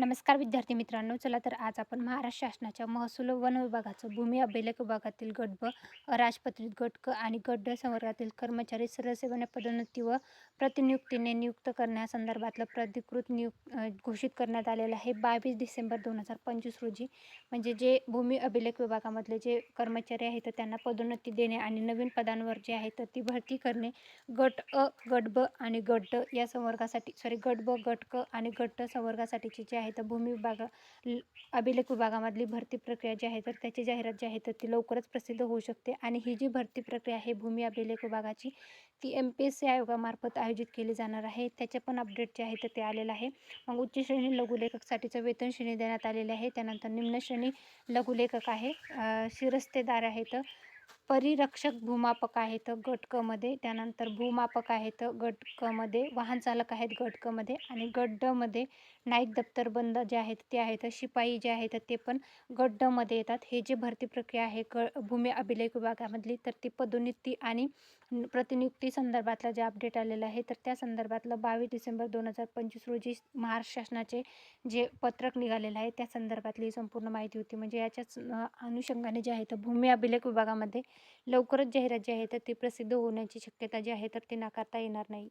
नमस्कार विद्यार्थी मित्रांनो. चला तर आज आपण महाराष्ट्र शासनाच्या महसूल वन विभागाचं भूमी अभिलेख विभागातील गट ब अराजपत्रित गट क आणि गट ड संवर्गातील कर्मचारी सरसेवाने पदोन्नती व प्रतिनियुक्तीने नियुक्त करण्यासंदर्भातलं प्राधिकृत नियुक्त घोषित करण्यात आलेलं आहे. बावीस डिसेंबर दोन हजार पंचवीस रोजी म्हणजे जे भूमी अभिलेख विभागामधले जे कर्मचारी आहेत तर त्यांना पदोन्नती देणे आणि नवीन पदांवर जे आहे तर ती भरती करणे गट अ गट ब आणि गट ड या संवर्गासाठी सॉरी गट ब गट क आणि गट ड जे आहे तर भूमी विभागा अभिलेख विभागामधली भरती प्रक्रिया जी आहे तर त्याची जाहिरात जी आहे तर ती लवकरच प्रसिद्ध होऊ शकते. आणि ही जी भरती प्रक्रिया आहे भूमी अभिलेख विभागाची ती एम पी एस सी आयोगामार्फत आयोजित केली जाणार आहे. त्याचे पण अपडेट जे आहे तर ते आलेलं आहे. मग उच्च श्रेणी लघुलेखकसाठीचं वेतन श्रेणी देण्यात आलेली आहे. त्यानंतर निम्न श्रेणी लघुलेखक आहे. शिरस्तेदार आहेत परिरक्षक भूमापक आहेत गट क मध्ये त्यानंतर भूमापक आहेत गट क मध्ये वाहन चालक आहेत गट क मध्ये आणि गट ड मध्ये नाईक दप्तरबंद जे आहेत ते आहेत शिपाई जे आहेत ते पण गट ड मध्ये येतात. हे जे भरती प्रक्रिया आहे क भूमी अभिलेख विभागामधली तर ती पदोन्नती आणि प्रतिनियुक्ती संदर्भातला जे अपडेट आलेलं आहे तर त्या संदर्भातलं बावीस डिसेंबर दोन हजार पंचवीस रोजी महाराष्ट्र शासनाचे जे पत्रक निघालेलं आहे त्या संदर्भातली ही संपूर्ण माहिती होती. म्हणजे याच्याच अनुषंगाने जे आहे तर भूमी अभिलेख विभागामध्ये लवकरच जाहिरात जी आहे तर ती प्रसिद्ध होण्याची शक्यता जी आहे तर ती नाकारता येणार नाही.